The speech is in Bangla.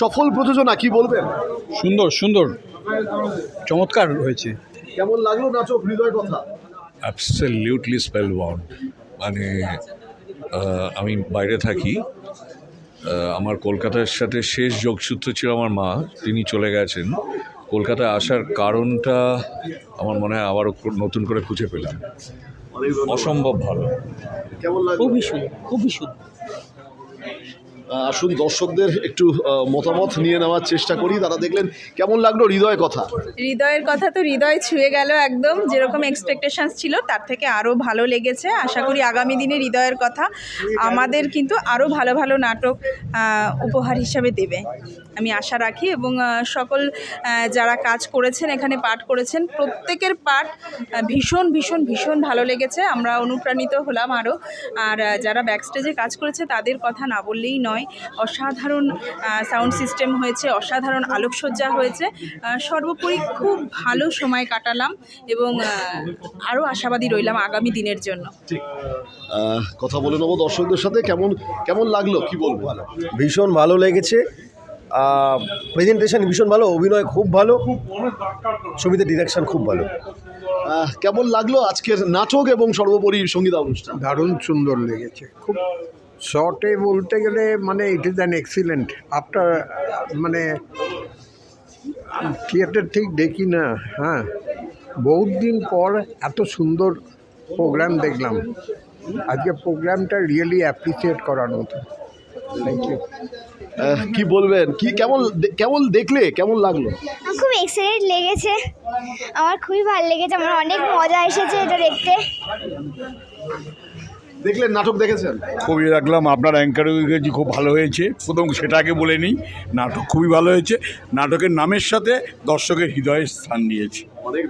সফল প্রযোজনা কি বলবেন? সুন্দর সুন্দর। চমৎকার হয়েছে। কেমন লাগল নাটক হৃদয় কথা? অ্যাবসলিউটলি স্পেল বাউন্ড মানে আমি বাইরে থাকি। আমার কলকাতার সাথে শেষ যোগসূত্র ছিল আমার মা তিনি চলে গেছেন। কলকাতায় আসার কারণটা আমার মনে হয় আবারও নতুন করে খুঁজে পেলাম। অসম্ভব ভালো। খুবই সুন্দর খুবই সুন্দর। আসুন দর্শকদের একটু মতামত নিয়ে নেওয়ার চেষ্টা করি। তারা দেখলেন, কেমন লাগল হৃদয় কথা? হৃদয়ের কথা তো হৃদয় ছুঁয়ে গেল একদম, যেরকম এক্সপেকটেশনস ছিল, তার থেকে আরও ভালো লেগেছে। আশা করি আগামী দিনে হৃদয়ের কথা আমাদের কিন্তু আরও ভালো ভালো নাটক উপহার হিসাবে দেবে। আমি আশা রাখি এবং সকল যারা কাজ করেছেন, এখানে পাঠ করেছেন, প্রত্যেকের পাঠ ভীষণ ভীষণ ভীষণ ভালো লেগেছে। আমরা অনুপ্রাণিত হলাম আরও আর যারা ব্যাকস্টেজে কাজ করেছে, তাদের কথা না বললেই নয়। অসাধারণ সাউন্ড সিস্টেম হয়েছে অসাধারণ আলোকসজ্জা হয়েছে। সর্বোপরি খুব ভালো সময় কাটালাম এবং আরও আশাবাদী রইলাম আগামী দিনের জন্য। কথা বলে নেব দর্শকদের সাথে। কেমন কেমন লাগল? কি বলব? ভীষণ ভালো লেগেছে। প্রেজেন্টেশন ভীষণ ভালো অভিনয় খুব ভালো। ছবিতে ডিরেকশন খুব ভালো। কেমন লাগল আজকের নাটক এবং সর্বোপরি সঙ্গীতা অনুষ্ঠান দারুণ সুন্দর লেগেছে। খুব শর্টে বলতে গেলে মানে it is an excellent after মানে থিয়েটার ঠিক দেখি না হ্যাঁ। বহুত দিন পর এত সুন্দর প্রোগ্রাম দেখলাম। আজকে প্রোগ্রামটা রিয়েলি অ্যাপ্রিসিয়েট করার মতো। থ্যাংক ইউ কি বলবেন? কি কেমন কেমন দেখলে? কেমন লাগল? খুব এক্সাইটেড লেগেছে। আমার খুবই ভালো লেগেছে। আমার অনেক মজা এসেছে এটা দেখতে। দেখলেন নাটক দেখেছেন? খুবই রাখলাম আপনার অ্যাঙ্কারিং খুব ভালো হয়েছে। প্রথম সেটা আগে বলে নিই নাটক খুবই ভালো হয়েছে। নাটকের নামের সাথে দর্শকের হৃদয়ে স্থান নিয়েছে অনেক।